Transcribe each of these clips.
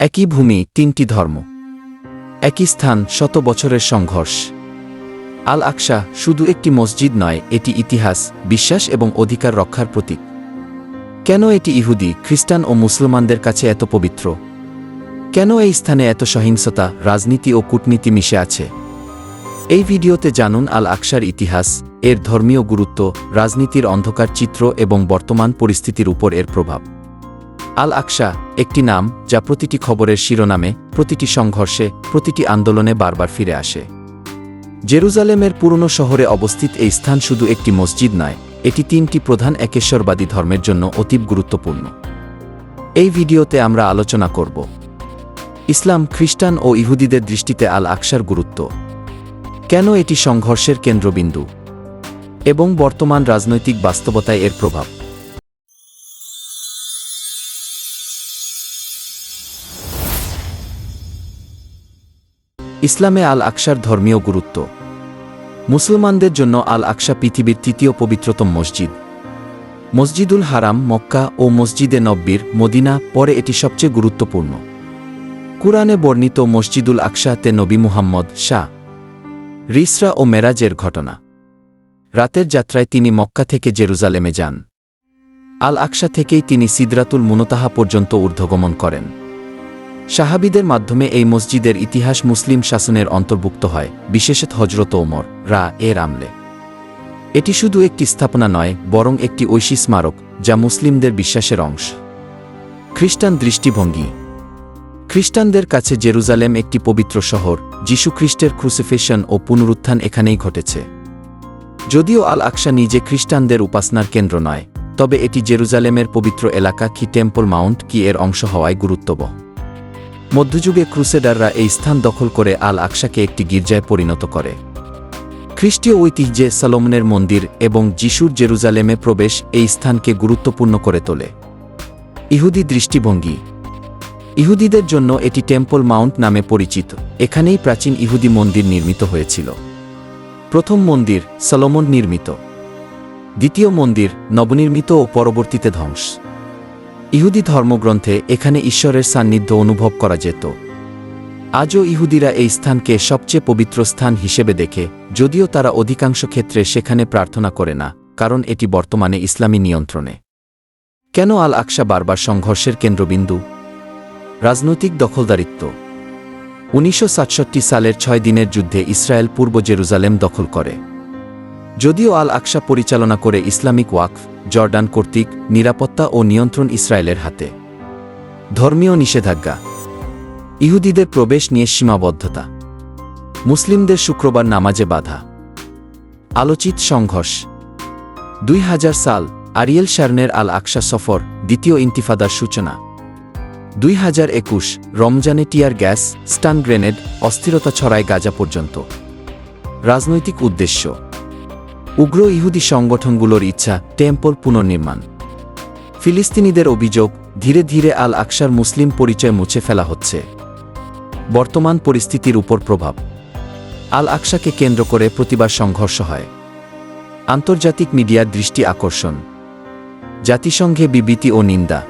একই ভূমি, তিনটি ধর্ম। একই স্থান, শত বছরের সংঘর্ষ। আল আকশা শুধু একটি মসজিদ নয়, এটি ইতিহাস, বিশ্বাস এবং অধিকার রক্ষার প্রতীক। কেন এটি ইহুদি, খ্রিস্টান ও মুসলমানদের কাছে এত পবিত্র? কেন এই স্থানে এত সহিংসতা, রাজনীতি ও কূটনীতি মিশে আছে? এই ভিডিওতে জানুন আল আকশার ইতিহাস, এর ধর্মীয় গুরুত্ব, রাজনীতির অন্ধকার চিত্র এবং বর্তমান পরিস্থিতির উপর এর প্রভাব। আল আকশা একটি নাম যা প্রতিটি খবরের শিরোনামে, প্রতিটি সংঘর্ষে, প্রতিটি আন্দোলনে বারবার ফিরে আসে। জেরুজালেমের পুরনো শহরে অবস্থিত এই স্থান শুধু একটি মসজিদ নয়, এটি তিনটি প্রধান একেশ্বরবাদী ধর্মের জন্য অতীব গুরুত্বপূর্ণ। এই ভিডিওতে আমরা আলোচনা করব। ইসলাম, খ্রিস্টান ও ইহুদিদের দৃষ্টিতে আল আকশার গুরুত্ব। কেন এটি সংঘর্ষের কেন্দ্রবিন্দু? এবং বর্তমান রাজনৈতিক বাস্তবতায় এর প্রভাব? ইসলামে আল আকশার ধর্মীয় গুরুত্ব। মুসলমানদের জন্য আল আকশা পৃথিবীর তৃতীয় পবিত্রতম মসজিদ। মসজিদুল হারাম, মক্কা ও মসজিদে নব্বীর মদিনা পরে এটি সবচেয়ে গুরুত্বপূর্ণ। কুরআনে বর্ণিত মসজিদুল আকশাতে নবী মুহাম্মদ শাহ। রিসরা ও মেরাজের ঘটনা। রাতের যাত্রায় তিনি মক্কা থেকে জেরুজালেমে যান। আল আকশা থেকেই তিনি সিদরাতুল মুনতাহা পর্যন্ত ঊর্ধ্বগমন করেন। সাহাবিদের মাধ্যমে এই মসজিদের ইতিহাস মুসলিম শাসনের অন্তর্ভুক্ত হয়, বিশেষত হজরত ওমর, রা এর আমলে এটি শুধু একটি স্থাপনা নয়, বরং একটি ঐশী স্মারক, যা মুসলিমদের বিশ্বাসের অংশ। খ্রিস্টান দৃষ্টিভঙ্গি। খ্রিস্টানদের কাছে জেরুজালেম একটি পবিত্র শহর, যীশুখ্রিস্টের ক্রুসিফিশন ও পুনরুত্থান এখানেই ঘটেছে। যদিও আল আকশা নিজে খ্রিস্টানদের উপাসনার কেন্দ্র নয়, তবে এটি জেরুজালেমের পবিত্র এলাকা কি টেম্পল মাউন্ট কি এর অংশ হওয়ায় গুরুত্ববহ। মধ্যযুগে ক্রুসেডাররা এই স্থান দখল করে আল আকশাকে একটি গির্জায় পরিণত করে। খ্রিস্টীয় ঐতিহ্যে সালোমনের মন্দির এবং যিশুর জেরুজালেমে প্রবেশ এই স্থানকে গুরুত্বপূর্ণ করে তোলে। ইহুদি দৃষ্টিভঙ্গি। ইহুদিদের জন্য এটি টেম্পল মাউন্ট নামে পরিচিত। এখানেই প্রাচীন ইহুদি মন্দির নির্মিত হয়েছিল। প্রথম মন্দির সলোমন নির্মিত। দ্বিতীয় মন্দির নবনির্মিত ও পরবর্তীতে ধ্বংস। ইহুদি ধর্মগ্রন্থে এখানে ঈশ্বরের সান্নিধ্য অনুভব করা যেত। আজও ইহুদিরা এই স্থানকে সবচেয়ে পবিত্র স্থান হিসেবে দেখে, যদিও তারা অধিকাংশ ক্ষেত্রে সেখানে প্রার্থনা করে না, কারণ এটি বর্তমানে ইসলামী নিয়ন্ত্রণে। কেন আল আকশা বারবার সংঘর্ষের কেন্দ্রবিন্দু? রাজনৈতিক দখলদারিত্ব। উনিশশো সাতষট্টি সালের ছয় দিনের যুদ্ধে ইসরায়েল পূর্ব জেরুজালেম দখল করে। যদিও আল আকশা পরিচালনা করে ইসলামিক ওয়াকফ, জর্ডান কর্তৃক নিরাপত্তা ও নিয়ন্ত্রণ ইসরায়েলের হাতে। ধর্মীয় নিষেধাজ্ঞা। ইহুদিদের প্রবেশ নিয়ে সীমাবদ্ধতা। মুসলিমদের শুক্রবার নামাজে বাধা। আলোচিত সংঘর্ষ। দুই হাজার সাল, আরিয়েল শার্নের আল আকশা সফর, দ্বিতীয় ইন্তিফাদার সূচনা। দুই হাজার একুশ, রমজানে টিয়ার গ্যাস, স্টান গ্রেনেড, অস্থিরতা ছড়ায় গাজা পর্যন্ত। রাজনৈতিক উদ্দেশ্য। উগ্র ইহুদি সংগঠনগুলোর ইচ্ছা টেম্পল পুনর্নির্মাণ। ফিলিস্তিনিদের অভিযোগ, ধীরে ধীরে আল আকশার মুসলিম পরিচয় মুছে ফেলা হচ্ছে। বর্তমান পরিস্থিতির উপর প্রভাব। আল আকশাকে কেন্দ্র করে প্রতিবার সংঘর্ষ হয়। আন্তর্জাতিক মিডিয়ার দৃষ্টি আকর্ষণ। জাতিসংঘে বিবৃতি ও নিন্দা।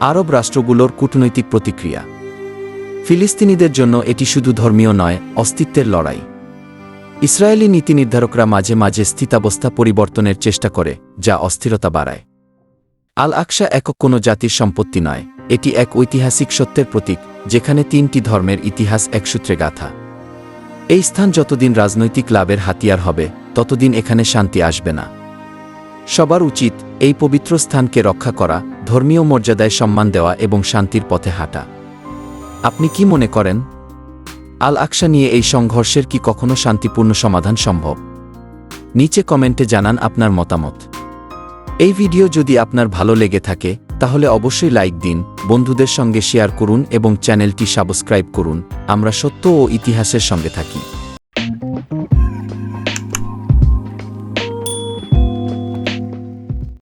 আরব রাষ্ট্রগুলোর কূটনৈতিক প্রতিক্রিয়া। ফিলিস্তিনিদের জন্য এটি শুধু ধর্মীয় নয়, অস্তিত্বের লড়াই। ইসরায়েলি নীতি নির্ধারকরা মাঝে মাঝে স্থিতাবস্থা পরিবর্তনের চেষ্টা করে, যা অস্থিরতা বাড়ায়। আল আকশা একক কোনো জাতির সম্পত্তি নয়, এটি এক ঐতিহাসিক সত্যের প্রতীক, যেখানে তিনটি ধর্মের ইতিহাস একসূত্রে গাথা। এই স্থান যতদিন রাজনৈতিক লাভের হাতিয়ার হবে, ততদিন এখানে শান্তি আসবে না। সবার উচিত এই পবিত্র স্থানকে রক্ষা করা, ধর্মীয় মর্যাদায় সম্মান দেওয়া এবং শান্তির পথে হাঁটা। আপনি কি মনে করেন? আল আকশা নিয়ে এই সংঘর্ষের কি কখনো শান্তিপূর্ণ সমাধান সম্ভব? নিচে কমেন্টে জানান আপনার মতামত। এই ভিডিও যদি আপনার ভালো লেগে থাকে, তাহলে অবশ্যই লাইক দিন, বন্ধুদের সঙ্গে শেয়ার করুন এবং চ্যানেলটি সাবস্ক্রাইব করুন। আমরা সত্য ও ইতিহাসের সঙ্গে থাকি।